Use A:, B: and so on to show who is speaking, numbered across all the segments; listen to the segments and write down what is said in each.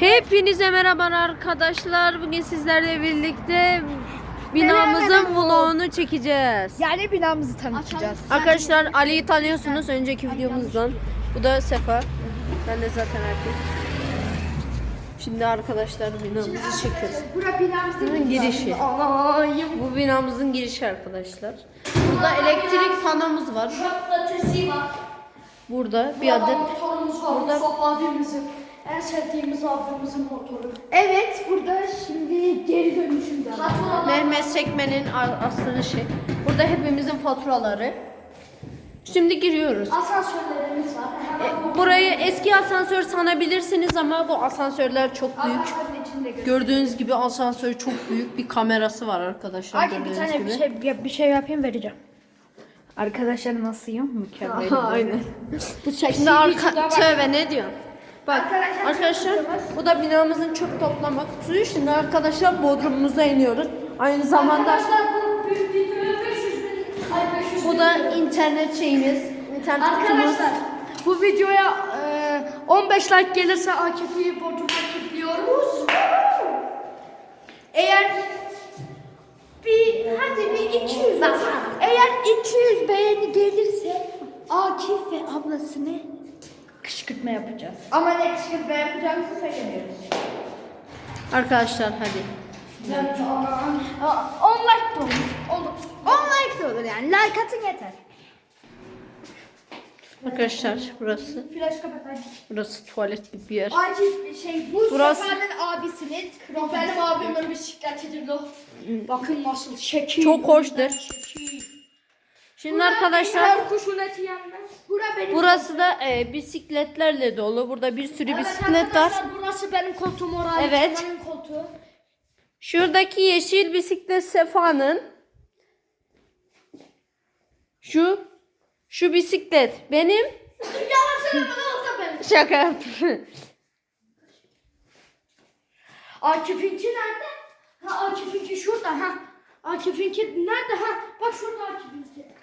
A: Hepinize merhaba arkadaşlar. Bugün sizlerle birlikte binamızın vlogunu çekeceğiz.
B: Yani binamızı tanıtacağız.
A: Arkadaşlar Ali'yi tanıyorsunuz önceki videomuzdan. Bu da Sefa. Ben de zaten erkek. Şimdi arkadaşlar binamızı çekiyoruz.
B: Bura binamızın
A: girişi. Bu binamızın girişi arkadaşlar. Burada elektrik panomuz var. Burada bir adet. Burada-
B: Mustafa abimizin en sevdiğimiz abimizin motoru. Evet burada şimdi geri dönüşümde.
A: Mehmet Sekmen'in a- aslında şey. Burada hepimizin faturaları. Şimdi giriyoruz.
B: Asansörlerimiz var. Hemen
A: Burayı eski asansör sanabilirsiniz ama bu asansörler çok büyük.
B: asansörün içinde gör.
A: Gördüğünüz gibi asansör çok büyük bir kamerası var arkadaşlar.
B: Aki bir
A: gördüğünüz
B: tane
A: gibi.
B: bir şey bir şey yapayım vereceğim. Arkadaşlar nasılım? Mükemmel.
A: Aynen.
B: Bu
A: Şimdi arka tövbe ne diyorsun? Bak
B: Arkadaşlar,
A: arkadaşlar bu da binamızın çöp toplama kutusu. Şimdi arkadaşlar bodrumumuza iniyoruz. Aynı zamanda
B: bu büyük videoya 500 bin, ay 500
A: bu
B: bin-
A: da internet şeyimiz. internet kutumuz.
B: Arkadaşlar bu videoya e, 15 like gelirse Akif'i Bodrum'a kilitliyoruz. Eğer bir hadi bir 200 eğer 200 beğeni gelirse Akif ve ablasını kışkırtma yapacağız. Ama ne kışkırtma yapacağımızı söylemiyoruz.
A: Arkadaşlar hadi.
B: 10 like de olur. Olur. 10 like de olur yani. Like atın yeter.
A: Arkadaşlar burası
B: Flash kapat hadi.
A: burası tuvalet gibi bir yer.
B: Acil şey bu
A: Burası-
B: Sefa'nın abisinin benim abimin bisikletidir lo. Bakın nasıl şekil.
A: Çok hoştur. Şimdi arkadaşlar
B: her kuşun eti yenmez. Bura benim.
A: burası da e, bisikletlerle dolu. Burada bir sürü
B: Evet
A: bisiklet var.
B: arkadaşlar, Burası benim koltuğum oraya.
A: Evet.
B: Benim koltuğu.
A: Şuradaki yeşil bisiklet Sefa'nın. Şu şu bisiklet benim. Şaka yaptım.
B: Akif'inki nerede? Ha Akif'inki şurada ha. Akif'inki nerede ha? Bak şurada Akif'inki.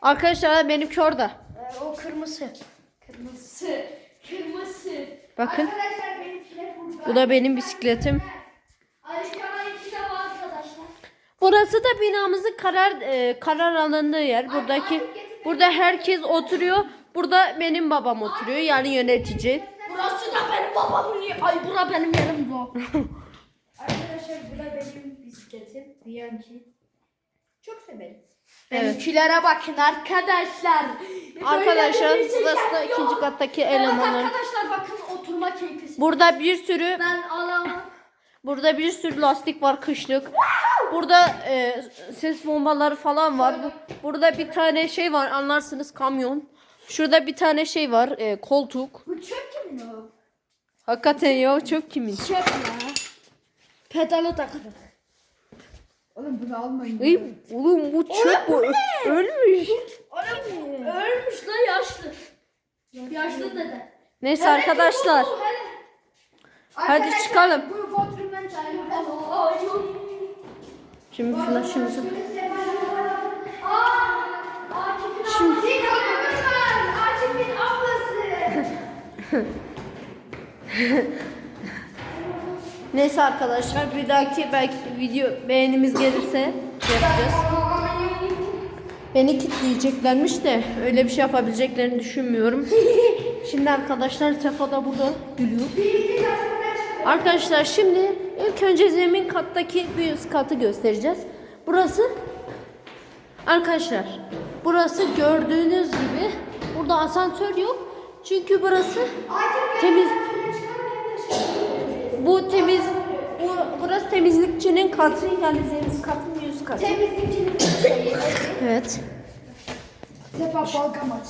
A: Arkadaşlar benimki orada.
B: Ee, o kırmızı. Kırmızı. Kırmızı.
A: Bakın.
B: Arkadaşlar benimkiler burada.
A: Bu da benim bisikletim. Burası da binamızın karar e, karar alındığı yer. Buradaki burada herkes oturuyor. Burada benim babam oturuyor yani yönetici.
B: Burası da benim babamın yeri. Ay bura benim yerim bu. arkadaşlar bu da benim bisikletim. Bianchi. Çok severim.
A: Evet.
B: Benimkilere bakın arkadaşlar.
A: Arkadaşlar
B: Böyle bir şey
A: burası da
B: yok.
A: ikinci kattaki
B: Evet
A: elemanlar.
B: arkadaşlar bakın oturma keyfisi.
A: Burada bir sürü
B: Ben alamam.
A: burada bir sürü lastik var kışlık. Burada e, ses bombaları falan var. Bu, burada bir tane şey var anlarsınız kamyon. Şurada bir tane şey var e, koltuk.
B: Bu çöp kimin o?
A: Hakikaten ya çöp kimin?
B: Çöp ya. Pedalı takılır. Oğlum bunu almayın.
A: Ey, oğlum bu çöp bu. Ölmüş.
B: Oğlum ölmüş lan yaşlı. Yaşlı dede.
A: Neyse arkadaşlar. Hadi çıkalım. Şimdi flaşımızı.
B: Şimdi. Akif'in ablası.
A: Neyse arkadaşlar bir dahaki belki video beğenimiz gelirse yapacağız. Beni kitleyeceklermiş de öyle bir şey yapabileceklerini düşünmüyorum. Şimdi arkadaşlar Sefa da burada gülüyor. Arkadaşlar şimdi ilk önce zemin kattaki bir üst katı göstereceğiz. Burası arkadaşlar burası gördüğünüz gibi burada asansör yok. Çünkü burası temiz bu temiz bu, burası temizlikçinin katı yani zemin katın üst katı.
B: Temizlikçinin
A: Evet.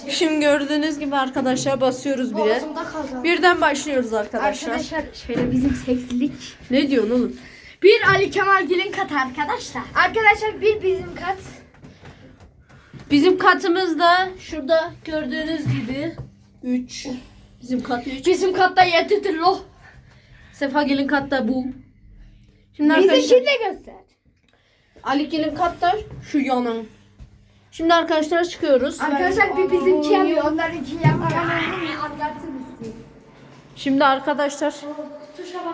A: Şimdi gördüğünüz gibi arkadaşlar basıyoruz bile.
B: Boğazımda kaldı.
A: Birden başlıyoruz arkadaşlar.
B: Arkadaşlar şöyle bizim sekslilik.
A: Ne diyorsun oğlum?
B: Bir Ali Kemal Gil'in katı arkadaşlar. Arkadaşlar bir bizim kat.
A: Bizim katımızda şurada gördüğünüz gibi 3. Bizim kat 3.
B: Bizim katta yedidir lo.
A: Sefagil'in katta bu. Şimdi arkadaşlar
B: Bizimkini de göster.
A: Ali'nin katta şu yanın. Şimdi arkadaşlar çıkıyoruz.
B: Arkadaşlar bir bizimki yapıyor. Onlarınki yapmıyor. Anlatsın istiyor.
A: Şimdi arkadaşlar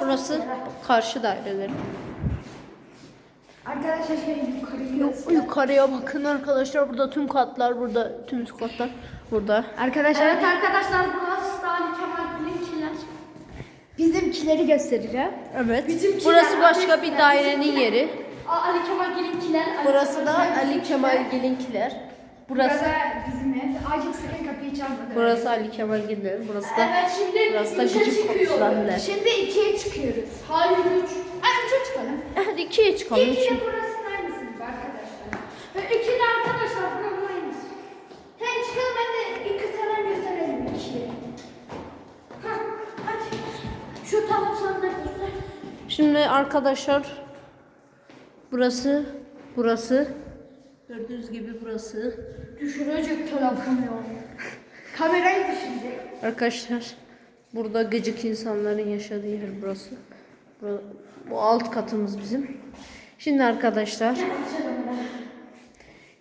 A: burası karşı daireleri.
B: Arkadaşlar şöyle yukarı
A: yukarıya bakın arkadaşlar. Burada tüm katlar, burada tüm katlar burada.
B: Arkadaşlar evet arkadaşlar burası Ali Kemal. Bizimkileri göstereceğim.
A: Evet.
B: Bizimkiler-
A: Burası başka bir dairenin yeri.
B: Aa, Ali Kemal Bilimkiler. Ali
A: Burası da Ali. Kemal Gelinkiler. Burası
B: Burada bizim ev. Acil sakın kapıyı çalmadı.
A: burası Ali Kemal Gelinkiler. Burası da
B: Evet şimdi
A: burası da
B: üçe
A: gıcık
B: çıkıyoruz. Şimdi ikiye çıkıyoruz. Hayır üç. Ha üçe çıkalım.
A: Hadi ikiye çıkalım.
B: İki
A: Şimdi.
B: de burasının aynısı gibi arkadaşlar. Ve iki de arkadaşlar buranın aynısı. Hem çıkalım hem de bir kısadan gösterelim ikiye. Hah hadi. Şu taraflarını da göster.
A: Şimdi arkadaşlar burası burası gördüğünüz gibi burası
B: Düşürecek telefonu ya. Kamerayı düşürecek.
A: arkadaşlar burada gıcık insanların yaşadığı yer burası. Bu, bu alt katımız bizim. Şimdi arkadaşlar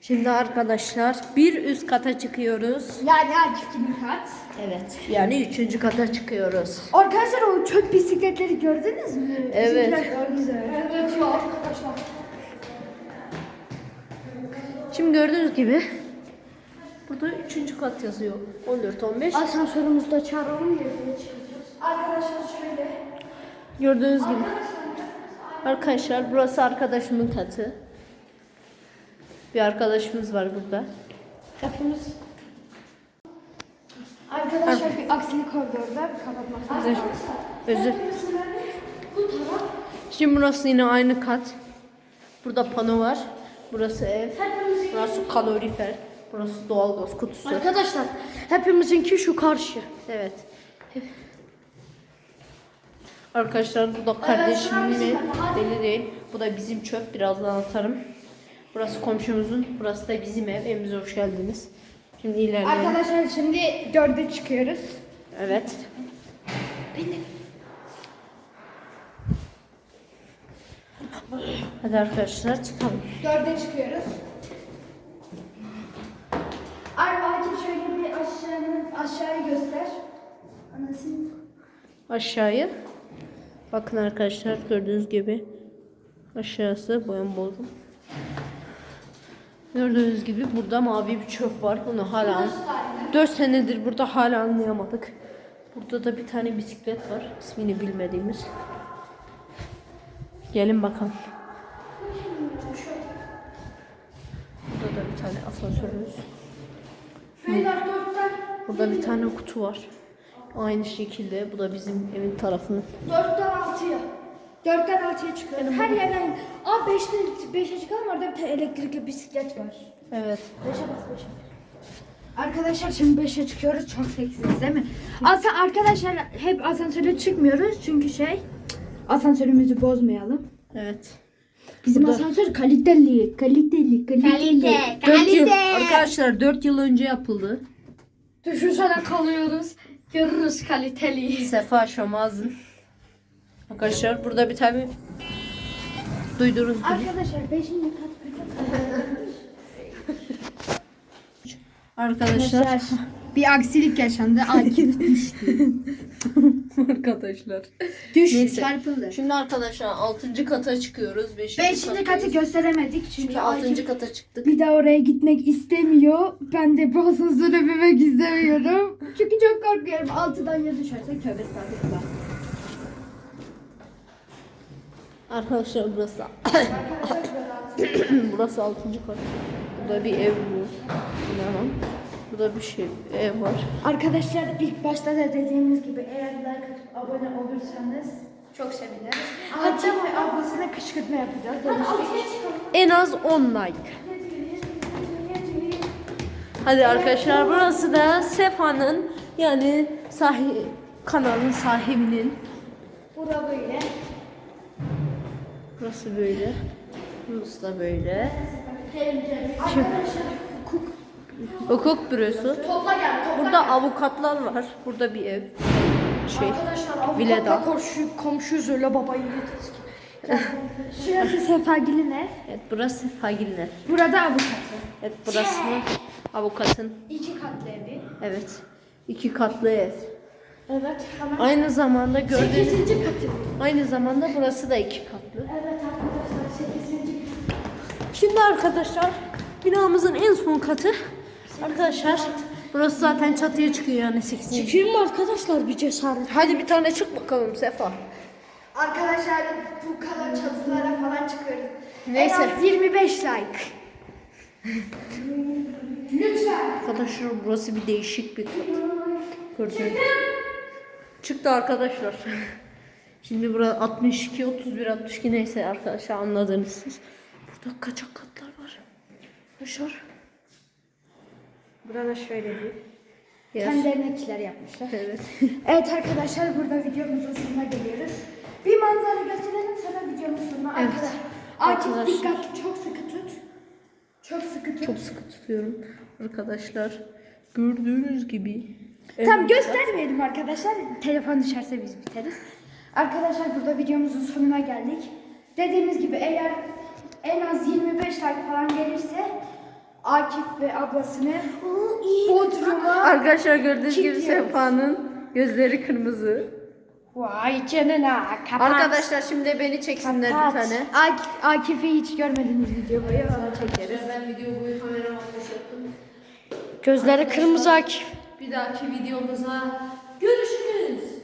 A: Şimdi arkadaşlar bir üst kata çıkıyoruz.
B: Yani çiftliğin kat.
A: Evet. Yani üçüncü kata çıkıyoruz.
B: Arkadaşlar o çöp bisikletleri gördünüz mü?
A: Evet.
B: Bizimkiler daha güzel. Evet ya arkadaşlar.
A: Şimdi gördüğünüz gibi burada üçüncü kat yazıyor. 14 15.
B: Asansörümüzde çağıralım yerine çıkacağız. Arkadaşlar şöyle.
A: Gördüğünüz gibi. Arkadaşlar burası arkadaşımın katı. Bir arkadaşımız var burada.
B: Hepimiz. Arkadaşlar bir aksilik oldu orada. Kapatmak
A: Özür. Özür. Şimdi burası yine aynı kat. Burada pano var. Burası ev. Burası kalorifer. Burası doğalgaz kutusu.
B: Arkadaşlar hepimizinki şu karşı.
A: Evet. Arkadaşlar bu da kardeşim mi? Belli değil. Bu da bizim çöp. Birazdan atarım. Burası komşumuzun. Burası da bizim ev. Evimize hoş geldiniz. Şimdi ilerleyelim.
B: Arkadaşlar şimdi dörde çıkıyoruz.
A: Evet. Hadi arkadaşlar çıkalım.
B: Dörde çıkıyoruz. Ay Akif şöyle bir aşağının aşağıyı göster. Anasını.
A: Aşağıya. Bakın arkadaşlar gördüğünüz gibi aşağısı boyun bodrum. Gördüğünüz gibi burada mavi bir çöp var. Bunu hala 4 senedir burada hala anlayamadık. Burada da bir tane bisiklet var. İsmini bilmediğimiz. Gelin bakalım. Burada da bir tane asansörümüz. Burada bir tane kutu var. Aynı şekilde bu da bizim evin tarafının.
B: Dörtten altıya. Dörtten altıya çıkıyoruz. Her yerden. Aa beşte, beşe çıkalım orada bir tane elektrikli bisiklet var.
A: Evet.
B: Beşe bas beşe. Arkadaşlar şimdi 5'e çıkıyoruz. Çok seksiyiz değil mi? Aslında arkadaşlar hep asansöre çıkmıyoruz. Çünkü şey asansörümüzü bozmayalım.
A: Evet.
B: Bizim
A: Burada-
B: asansör kaliteli, kaliteli, kaliteli.
A: 4 yıl, arkadaşlar 4 yıl önce yapıldı.
B: Düşünsene kalıyoruz. Görürüz kaliteli.
A: Sefa Şamaz'ın. Arkadaşlar burada bir tane duyduğunuz gibi.
B: Arkadaşlar 5. kat
A: Arkadaşlar.
B: bir aksilik yaşandı. Akif düştü.
A: arkadaşlar.
B: Düştü,
A: Neyse.
B: çarpıldı.
A: Şimdi arkadaşlar 6. kata çıkıyoruz. 5.
B: 5. katı gösteremedik çünkü
A: Şimdi 6.
B: Akif
A: kata çıktık.
B: bir daha oraya gitmek istemiyor. Ben de bu asansöre binmek istemiyorum. Çünkü çok korkuyorum. Altıdan ya düşersek tövbe estağfurullah.
A: Arkadaşlar burası burası 6. kat. Burada bir ev bu. İnanın. Burada bir şey ev var.
B: Arkadaşlar ilk başta da dediğimiz gibi eğer like atıp abone olursanız çok seviniriz. Hatta ve ablasına kışkırtma yapacağız.
A: En az 10 like. Hadi arkadaşlar burası da Sefa'nın yani sahi kanalın sahibinin.
B: Bura böyle.
A: Burası böyle. Burası da böyle.
B: Hukuk.
A: Hukuk bürosu.
B: Topla gel topla
A: Burada avukatlar var. Burada bir ev. Şey.
B: Arkadaşlar
A: Vileda.
B: komşu, komşuyuz öyle babayı ki. Şurası Sefagil'in ev.
A: Evet burası Fagiller.
B: Burada avukatı.
A: Evet burası avukatın.
B: İki katlı evi.
A: Evet. iki katlı ev.
B: Evet. Hemen
A: Aynı zamanda gördüğünüz
B: 8. katı.
A: aynı zamanda burası da iki katlı.
B: Evet arkadaşlar 8. katı.
A: Şimdi arkadaşlar binamızın en son katı. Arkadaşlar burası zaten çatıya çıkıyor yani 8.
B: Çıkayım mı arkadaşlar bir cesaret?
A: Hadi bir tane çık bakalım Sefa.
B: Arkadaşlar bu kadar çatılara falan çıkıyoruz.
A: Neyse.
B: En az 25 like. Lütfen.
A: Arkadaşlar burası bir değişik bir kat. Gördüğünüz. Çıktı arkadaşlar. Şimdi burada 62, 31, 62 neyse arkadaşlar anladınız siz. Burada kaçak katlar var. Arkadaşlar.
B: Burada şöyle bir
A: Yer.
B: kendilerindekiler yapmışlar.
A: Evet.
B: Evet arkadaşlar burada videomuzun sonuna geliyoruz. Bir manzara gösterelim sonra videomuzun sonuna.
A: Evet.
B: Arkadaşlar. Akif dikkatli çok sıkı tut. Çok sıkı tut.
A: Çok sıkı tutuyorum arkadaşlar. Gördüğünüz gibi.
B: Tam göstermeyelim arkadaşlar. Telefon düşerse biz biteriz. Arkadaşlar burada videomuzun sonuna geldik. Dediğimiz gibi eğer en az 25 like falan gelirse Akif ve ablasını Bodrum'a
A: Arkadaşlar gördüğünüz gibi
B: Kilitliyoruz.
A: Sefa'nın gözleri kırmızı.
B: Vay canına kapat.
A: Arkadaşlar şimdi beni çeksinler bir tane.
B: Akif, Akif'i hiç görmediğiniz video boyu onu çekeriz.
A: Ben video boyu kamerama yaptım.
B: Gözleri kırmızı Akif.
A: Bir dahaki videomuza görüşürüz.